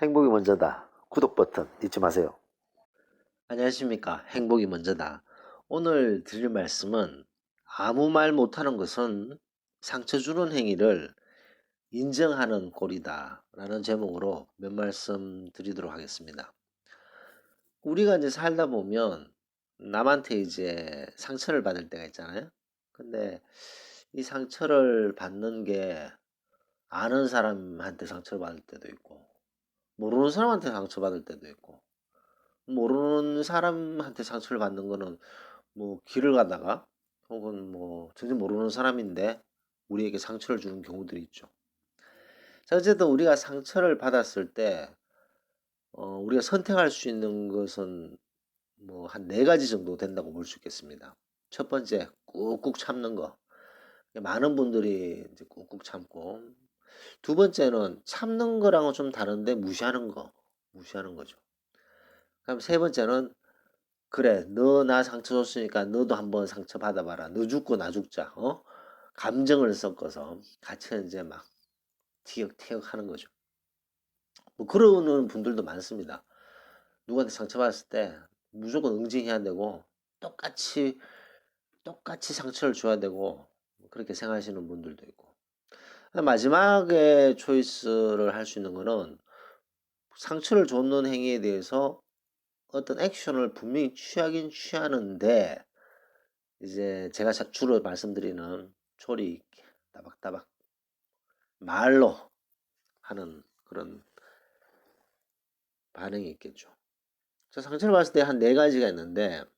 행복이 먼저다. 구독 버튼 잊지 마세요. 안녕하십니까. 행복이 먼저다. 오늘 드릴 말씀은 아무 말 못하는 것은 상처 주는 행위를 인정하는 꼴이다. 라는 제목으로 몇 말씀 드리도록 하겠습니다. 우리가 이제 살다 보면 남한테 이제 상처를 받을 때가 있잖아요. 근데 이 상처를 받는 게 아는 사람한테 상처를 받을 때도 있고 모르는 사람한테 상처받을 때도 있고 모르는 사람한테 상처를 받는 거는 뭐 길을 가다가 혹은 뭐 전혀 모르는 사람인데 우리에게 상처를 주는 경우들이 있죠. 자, 어쨌든 우리가 상처를 받았을 때 어, 우리가 선택할 수 있는 것은 뭐 한 네 가지 정도 된다고 볼 수 있겠습니다. 첫 번째, 꾹꾹 참는 거. 많은 분들이 이제 꾹꾹 참고 두 번째는 참는 거랑은 좀 다른데 무시하는 거. 무시하는 거죠. 그럼 세 번째는 그래 너 나 상처 줬으니까 너도 한번 상처 받아봐라. 너 죽고 나 죽자. 어? 감정을 섞어서 같이 이제 막 티격태격 하는 거죠. 뭐 그러는 분들도 많습니다. 누구한테 상처받았을 때 무조건 응징해야 되고 똑같이 똑같이 상처를 줘야 되고 그렇게 생각하시는 분들도 있고 마지막에 초이스를 할 수 있는 거는 상처를 줬는 행위에 대해서 어떤 액션을 분명히 취하긴 취하는데 이제 제가 자- 주로 말씀드리는 초리 따박따박 말로 하는 그런 반응이 있겠죠. 저 상처를 받았을 때 한 네 가지가 있는데 자,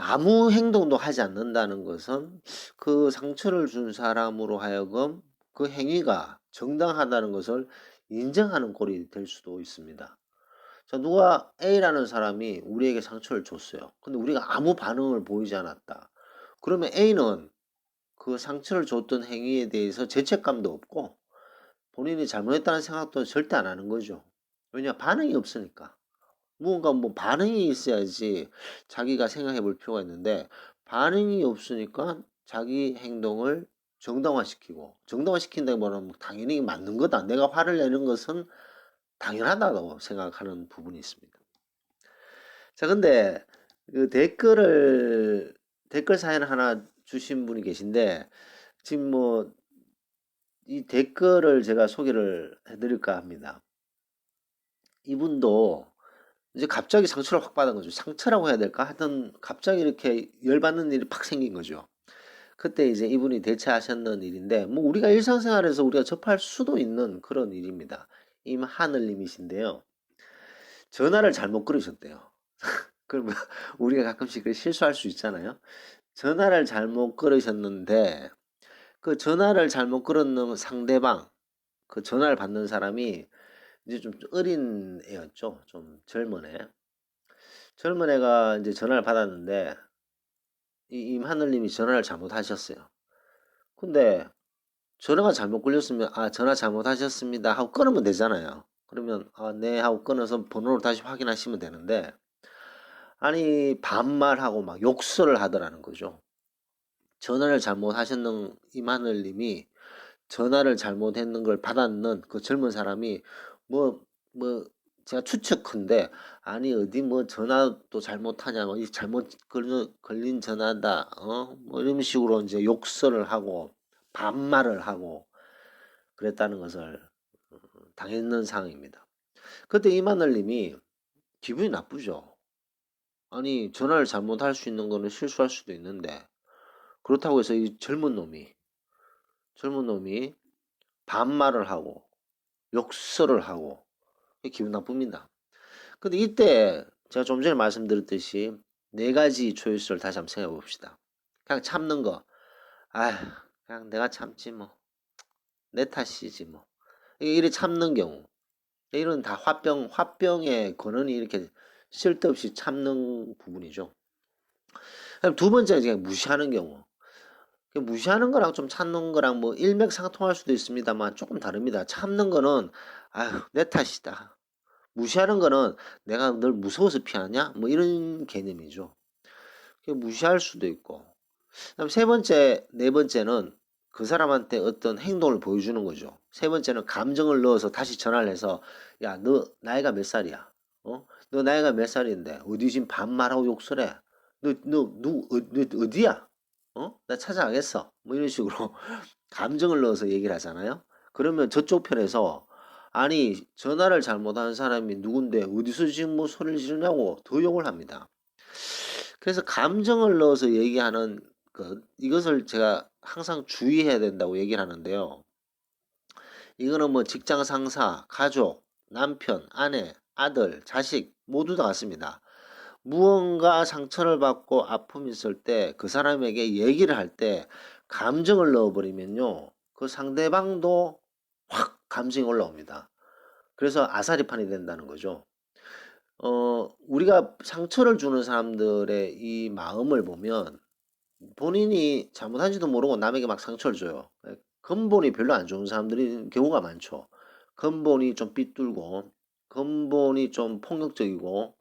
아무 행동도 하지 않는다는 것은 그 상처를 준 사람으로 하여금 그 행위가 정당하다는 것을 인정하는 꼴이 될 수도 있습니다. 자, 누가 A라는 사람이 우리에게 상처를 줬어요. 근데 우리가 아무 반응을 보이지 않았다. 그러면 A는 그 상처를 줬던 행위에 대해서 죄책감도 없고 본인이 잘못했다는 생각도 절대 안 하는 거죠. 왜냐? 반응이 없으니까. 무언가 뭐 반응이 있어야지 자기가 생각해 볼 필요가 있는데 반응이 없으니까 자기 행동을 정당화시키고 정당화시킨다기보다는 뭐 당연히 맞는 거다. 내가 화를 내는 것은 당연하다고 생각하는 부분이 있습니다. 자, 근데 그 댓글을 댓글 사연 하나 주신 분이 계신데 지금 뭐 이 댓글을 제가 소개를 해드릴까 합니다. 이분도 이제 갑자기 상처를 확 받은 거죠. 상처라고 해야 될까? 하여튼 갑자기 이렇게 열받는 일이 팍 생긴 거죠. 그때 이제 이분이 대처하셨는 일인데 뭐 우리가 일상생활에서 우리가 접할 수도 있는 그런 일입니다. 임하늘님이신데요. 전화를 잘못 걸으셨대요. 그러면 우리가 가끔씩 그 실수할 수 있잖아요. 전화를 잘못 걸으셨는데 그 전화를 잘못 걸었는 상대방 그 전화를 받는 사람이 이제 좀 어린 애였죠. 좀 젊은 애. 젊은 애가 이제 전화를 받았는데 이 임하늘님이 전화를 잘못하셨어요. 근데 전화가 잘못 걸렸으면 아 전화 잘못하셨습니다 하고 끊으면 되잖아요. 그러면 아 네 하고 끊어서 번호를 다시 확인하시면 되는데 아니 반말하고 막 욕설을 하더라는 거죠. 전화를 잘못하셨는 임하늘님이 전화를 잘못했는 걸 받았는 그 젊은 사람이 뭐, 뭐, 제가 추측컨대, 아니, 어디 뭐 전화도 잘못하냐, 뭐, 이 잘못 걸린, 걸린 전화다, 어? 뭐 이런 식으로 이제 욕설을 하고, 반말을 하고, 그랬다는 것을 어, 당했는 상황입니다. 그때 이마늘님이 기분이 나쁘죠. 아니, 전화를 잘못할 수 있는 거는 실수할 수도 있는데, 그렇다고 해서 이 젊은 놈이, 젊은 놈이 반말을 하고, 욕설을 하고 기분 나쁩니다. 근데 이때 제가 좀 전에 말씀드렸듯이 네 가지 초이스를 다시 한번 생각해 봅시다. 그냥 참는 거. 아, 그냥 내가 참지 뭐. 내 탓이지 뭐. 이래 참는 경우. 이런 다 화병, 화병의 근원이 이렇게 쓸데없이 참는 부분이죠. 두 번째 그냥 무시하는 경우. 그 무시하는 거랑 좀 참는 거랑 뭐 일맥상통할 수도 있습니다만 조금 다릅니다. 참는 거는 아유 내 탓이다. 무시하는 거는 내가 널 무서워서 피하냐? 뭐 이런 개념이죠. 무시할 수도 있고. 그다음 세 번째, 네 번째는 그 사람한테 어떤 행동을 보여주는 거죠. 세 번째는 감정을 넣어서 다시 전화를 해서 야, 너 나이가 몇 살이야? 어? 너 나이가 몇 살인데 어디 지금 반말하고 욕설 해? 너, 너, 누, 어, 너 어디야? 어? 나 찾아가겠어. 뭐 이런 식으로 감정을 넣어서 얘기를 하잖아요. 그러면 저쪽 편에서 아니 전화를 잘못한 사람이 누군데 어디서 지금 뭐 소리를 지르냐고 더 욕을 합니다. 그래서 감정을 넣어서 얘기하는 것 이것을 제가 항상 주의해야 된다고 얘기를 하는데요. 이거는 뭐 직장 상사, 가족, 남편, 아내, 아들, 자식 모두 다 같습니다. 무언가 상처를 받고 아픔이 있을 때 그 사람에게 얘기를 할 때 감정을 넣어버리면요. 그 상대방도 확 감정이 올라옵니다. 그래서 아사리판이 된다는 거죠. 어, 우리가 상처를 주는 사람들의 이 마음을 보면 본인이 잘못한지도 모르고 남에게 막 상처를 줘요. 근본이 별로 안 좋은 사람들이 경우가 많죠. 근본이 좀 삐뚤고, 근본이 좀 폭력적이고,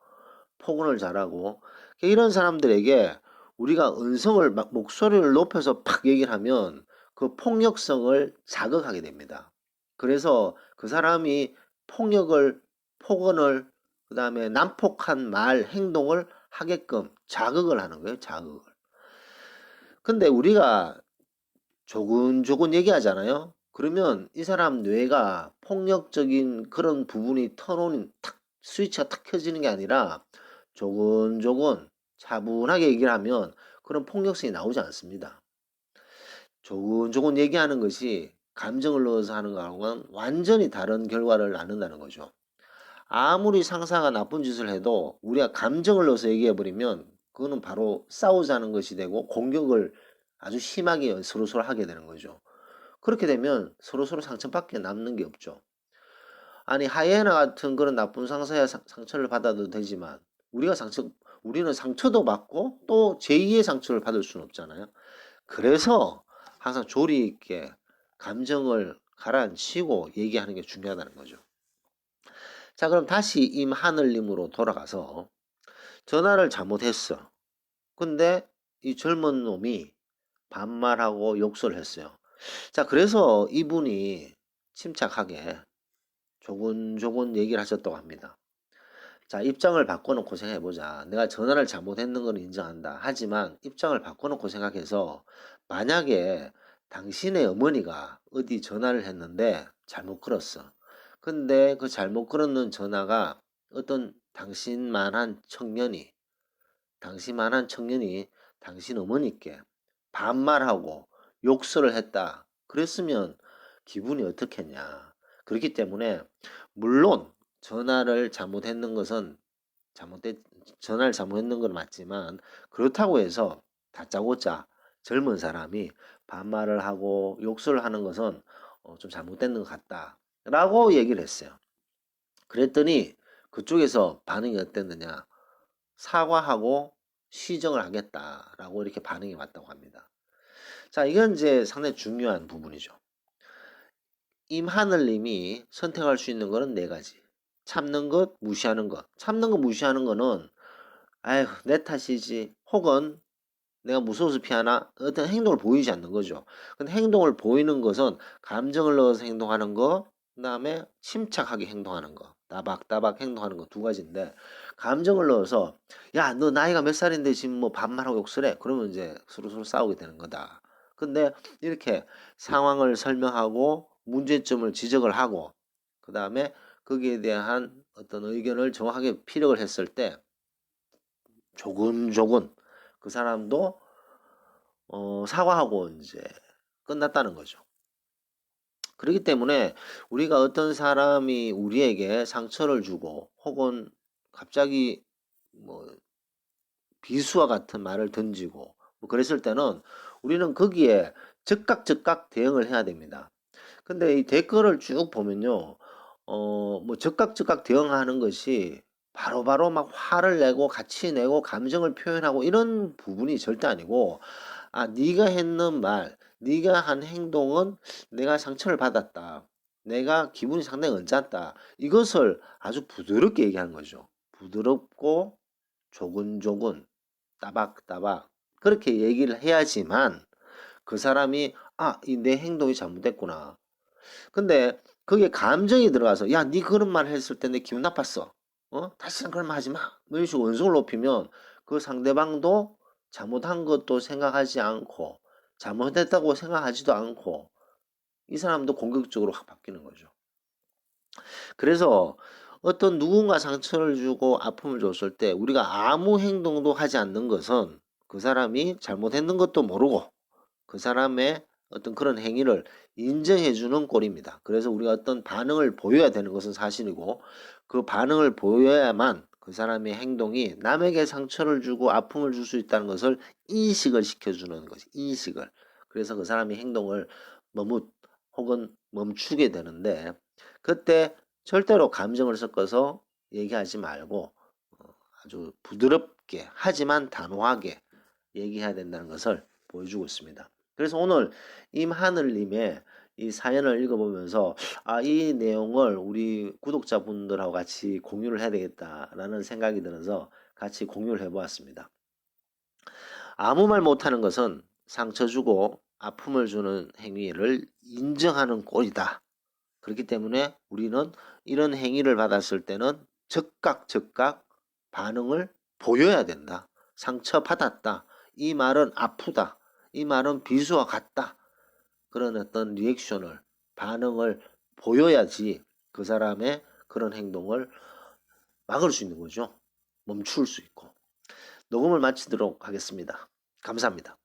폭언을 잘하고, 이런 사람들에게 우리가 은성을 막 목소리를 높여서 팍 얘기를 하면 그 폭력성을 자극하게 됩니다. 그래서 그 사람이 폭력을, 폭언을, 그 다음에 난폭한 말, 행동을 하게끔 자극을 하는 거예요, 자극을. 근데 우리가 조근조근 얘기하잖아요. 그러면 이 사람 뇌가 폭력적인 그런 부분이 턴온이 탁 스위치가 탁 켜지는 게 아니라 조근조근 차분하게 얘기를 하면 그런 폭력성이 나오지 않습니다. 조근조근 얘기하는 것이 감정을 넣어서 하는 거하고는 완전히 다른 결과를 낳는다는 거죠. 아무리 상사가 나쁜 짓을 해도 우리가 감정을 넣어서 얘기해 버리면 그거는 바로 싸우자는 것이 되고 공격을 아주 심하게 서로서로 하게 되는 거죠. 그렇게 되면 서로서로 상처밖에 남는 게 없죠. 아니 하이에나 같은 그런 나쁜 상사야 상, 상처를 받아도 되지만 우리가 상처 우리는 상처도 받고 또 제2의 상처를 받을 수는 없잖아요. 그래서 항상 조리 있게 감정을 가라앉히고 얘기하는 게 중요하다는 거죠. 자, 그럼 다시 임하늘님으로 돌아가서 전화를 잘못했어. 근데 이 젊은 놈이 반말하고 욕설을 했어요. 자, 그래서 이분이 침착하게 조곤조곤 얘기를 하셨다고 합니다. 자, 입장을 바꿔놓고 생각해보자. 내가 전화를 잘못했는 건 인정한다. 하지만 입장을 바꿔놓고 생각해서 만약에 당신의 어머니가 어디 전화를 했는데 잘못 걸었어. 근데 그 잘못 걸었는 전화가 어떤 당신만한 청년이, 당신만한 청년이 당신 어머니께 반말하고 욕설을 했다. 그랬으면 기분이 어떻겠냐. 그렇기 때문에 물론 전화를 잘못했는 것은 잘못됐 전화를 잘못했는 건 맞지만 그렇다고 해서 다짜고짜 젊은 사람이 반말을 하고 욕설을 하는 것은 어, 좀 잘못된 것 같다라고 얘기를 했어요. 그랬더니 그쪽에서 반응이 어땠느냐? 사과하고 시정을 하겠다라고 이렇게 반응이 왔다고 합니다. 자, 이건 이제 상당히 중요한 부분이죠. 임하늘님이 선택할 수 있는 거는 네 가지. 참는 것, 무시하는 것. 참는 것, 무시하는 거는 아휴 내 탓이지. 혹은 내가 무서워서 피하나 어떤 행동을 보이지 않는 거죠. 근데 행동을 보이는 것은 감정을 넣어서 행동하는 거, 그 다음에 침착하게 행동하는 거, 따박따박 행동하는 거 두 가지인데 감정을 넣어서 야 너 나이가 몇 살인데 지금 뭐 반말하고 욕설해? 그러면 이제 서로서로 싸우게 되는 거다. 근데 이렇게 상황을 설명하고 문제점을 지적을 하고 그 다음에 거기에 대한 어떤 의견을 정확하게 피력을 했을 때 조근조근 그 사람도 어, 사과하고 이제 끝났다는 거죠. 그렇기 때문에 우리가 어떤 사람이 우리에게 상처를 주고 혹은 갑자기 뭐 비수와 같은 말을 던지고 뭐 그랬을 때는 우리는 거기에 즉각 즉각 대응을 해야 됩니다. 근데 이 댓글을 쭉 보면요. 어, 뭐 즉각 즉각 대응하는 것이 바로 바로 막 화를 내고 같이 내고 감정을 표현하고 이런 부분이 절대 아니고 아 네가 했는 말, 네가 한 행동은 내가 상처를 받았다. 내가 기분이 상당히 언짢다. 이것을 아주 부드럽게 얘기하는 거죠. 부드럽고 조근조근 따박따박 그렇게 얘기를 해야지만 그 사람이 아, 이 내 행동이 잘못됐구나. 근데 거기에 감정이 들어가서 야, 네 그런 말 했을 때 내 기분 나빴어. 어? 다시는 그런 말 하지 마. 뭐 이런 식으로 원성을 높이면 그 상대방도 잘못한 것도 생각하지 않고 잘못했다고 생각하지도 않고 이 사람도 공격적으로 확 바뀌는 거죠. 그래서 어떤 누군가 상처를 주고 아픔을 줬을 때 우리가 아무 행동도 하지 않는 것은 그 사람이 잘못했는 것도 모르고 그 사람의 어떤 그런 행위를 인정해 주는 꼴입니다. 그래서 우리가 어떤 반응을 보여야 되는 것은 사실이고 그 반응을 보여야만 그 사람의 행동이 남에게 상처를 주고 아픔을 줄 수 있다는 것을 인식을 시켜주는 것이 인식을. 그래서 그 사람의 행동을 머뭇 혹은 멈추게 되는데 그때 절대로 감정을 섞어서 얘기하지 말고 어, 아주 부드럽게 하지만 단호하게 얘기해야 된다는 것을 보여주고 있습니다. 그래서 오늘 임하늘님의 이 사연을 읽어보면서 아, 이 내용을 우리 구독자분들하고 같이 공유를 해야 되겠다라는 생각이 들어서 같이 공유를 해보았습니다. 아무 말 못하는 것은 상처 주고 아픔을 주는 행위를 인정하는 꼴이다. 그렇기 때문에 우리는 이런 행위를 받았을 때는 즉각 즉각 반응을 보여야 된다. 상처 받았다. 이 말은 아프다. 이 말은 비수와 같다. 그런 어떤 리액션을 반응을 보여야지 그 사람의 그런 행동을 막을 수 있는 거죠. 멈출 수 있고. 녹음을 마치도록 하겠습니다. 감사합니다.